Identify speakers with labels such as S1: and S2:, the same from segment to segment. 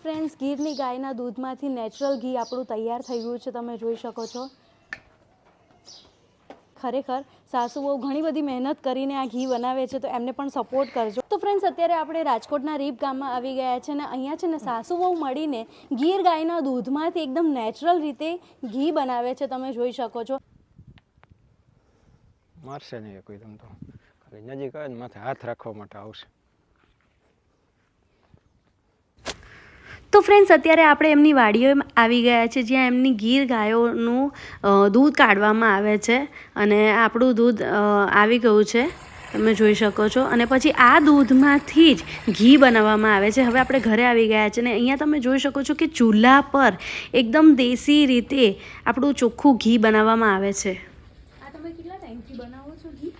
S1: Friends ગીરની ગાયના દૂધમાંથી natural ઘી આપણું તૈયાર થઈ ગયું છે, તમે જોઈ શકો છો. ખરેખર સાસુ બહુ ઘણી બધી મહેનત કરીને આ ઘી બનાવે છે, તો એમને પણ સપોર્ટ કરજો. તો ફ્રેન્ડ્સ અત્યારે આપણે રાજકોટના રીપ ગામમાં આવી ગયા છે અને અહીંયા છે ને સાસુ બહુ મળીને ગીર ગાયના દૂધમાંથી એકદમ નેચરલ રીતે ઘી બનાવે છે, તમે જોઈ શકો છો.
S2: મારશે નહીં કોઈ, તમ તો નજીક આવે માથે હાથ રાખવા માટે આવશે.
S1: તો ફ્રેન્ડ્સ અત્યારે આપણે એમની વાડીઓ આવી ગયા છે જ્યાં એમની ગીર ગાયોનું દૂધ કાઢવામાં આવે છે અને આપણું દૂધ આવી ગયું છે. તમે જોઈ શકો છો. અને પછી આ દૂધમાંથી જ ઘી બનાવવામાં આવે છે. હવે આપણે ઘરે આવી ગયા છે અને અહીંયા તમે જોઈ શકો છો કે ચૂલા પર એકદમ દેશી રીતે આપણું ચોખ્ખું ઘી બનાવવામાં આવે છે. આ તમે કેટલા ટાઈમથી બનાવો છો ઘી?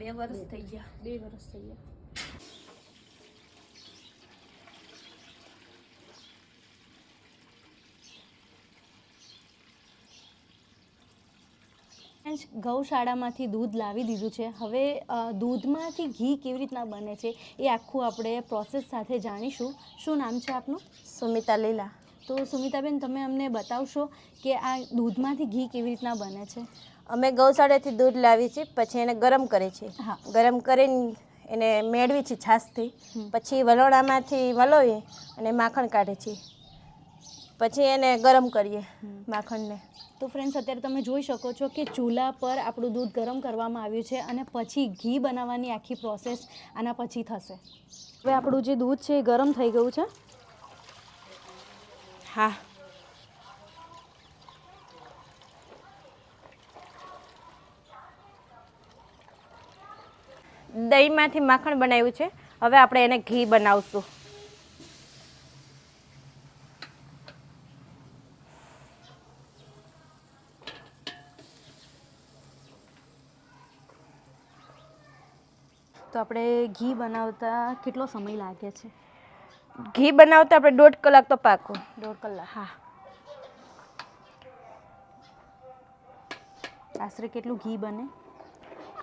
S3: બે વર્ષ થઈ ગયા.
S1: બે વર્ષ થઈ ગયા. ગૌશાળામાંથી દૂધ લાવી દીધું છે. હવે દૂધમાંથી ઘી કેવી રીતના બને છે એ આખું આપણે પ્રોસેસ સાથે જાણીશું. શું નામ છે આપનું?
S3: સુમિતા લીલા.
S1: તો સુમિતાબેન તમે અમને બતાવશો કે આ દૂધમાંથી ઘી કેવી રીતના બને છે?
S3: અમે ગૌશાળાથી દૂધ લાવી છે પછી એને ગરમ કરે છે.
S1: હા.
S3: ગરમ કરીને એને મેળવી છે છાશથી. પછી વલોણામાંથી વલોવી અને માખણ કાઢે છે. પછી એને ગરમ કરીએ માખણને.
S1: તો ફ્રેન્ડ્સ અત્યારે તમે જોઈ શકો છો કે ચૂલા પર આપણું દૂધ ગરમ કરવામાં આવ્યું છે અને પછી ઘી બનાવવાની આખી પ્રોસેસ આના પછી થશે. હવે આપણું જે દૂધ છે એ ગરમ થઈ ગયું છે.
S3: હા. દહીંમાંથી માખણ બનાવ્યું છે. હવે આપણે એને ઘી બનાવશું.
S1: તો આપણે ઘી બનાવતા કેટલો સમય લાગે છે?
S3: ઘી બનાવતા આપણે દોઢ કલાક તો પાકો.
S1: દોઢ કલાક.
S3: હા.
S1: આશરે કેટલું ઘી બને?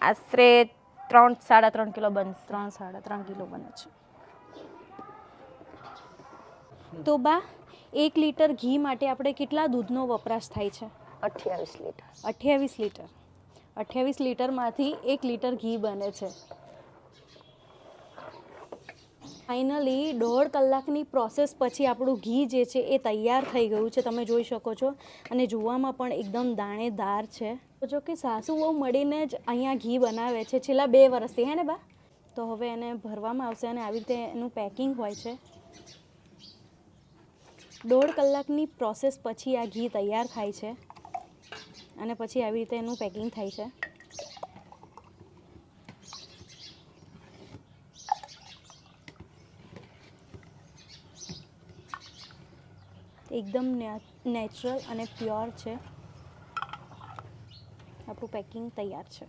S3: આશરે ત્રણ સાડા ત્રણ કિલો બનશે.
S1: ત્રણ સાડા ત્રણ કિલો બને છે. તો બા એક લીટર ઘી માટે આપણે કેટલા દૂધનો વપરાશ થાય છે?
S3: અઠ્યાવીસ લીટર.
S1: અઠ્યાવીસ લીટર. અઠ્યાવીસ લીટરમાંથી એક લીટર ઘી બને છે. ફાઇનલી દોઢ કલાકની પ્રોસેસ પછી આપણું ઘી જે છે એ તૈયાર થઈ ગયું છે, તમે જોઈ શકો છો. અને જોવામાં પણ એકદમ દાણેદાર છે. જો કે સાસુ બહુ મળીને જ અહીંયા ઘી બનાવે છે, છેલ્લા બે વર્ષથી હે ને બા? તો હવે એને ભરવામાં આવશે અને આવી રીતે એનું પેકિંગ હોય છે. દોઢ કલાકની પ્રોસેસ પછી આ ઘી તૈયાર થાય છે. અને પછી આવી રીતે એનું પેકિંગ થાય છે. એકદમ નેચરલ અને પ્યોર છે. આપણું પેકિંગ તૈયાર છે.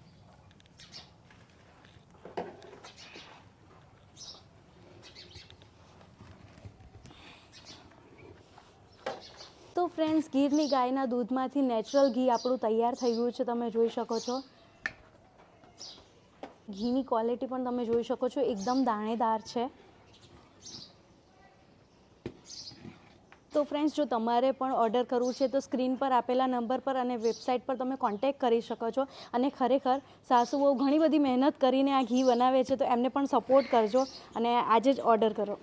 S1: તો ફ્રેન્ડ્સ ગીરની ગાયના દૂધમાંથી નેચરલ ઘી આપણું તૈયાર થઈ ગયું છે, તમે જોઈ શકો છો. ઘીની ક્વોલિટી પણ તમે જોઈ શકો છો, એકદમ દાણેદાર છે. તો ફ્રેન્ડ્સ જો તમારે પણ ઓર્ડર કરવું છે, તો સ્ક્રીન પર આપેલા નંબર પર અને વેબસાઇટ પર તમે કોન્ટેક્ટ કરી શકો છો. અને ખરેખર સાસુ બહુ ઘણી બધી મહેનત કરીને આ ઘી બનાવે છે, તો એમને પણ સપોર્ટ કરજો અને આજે જ ઓર્ડર કરો.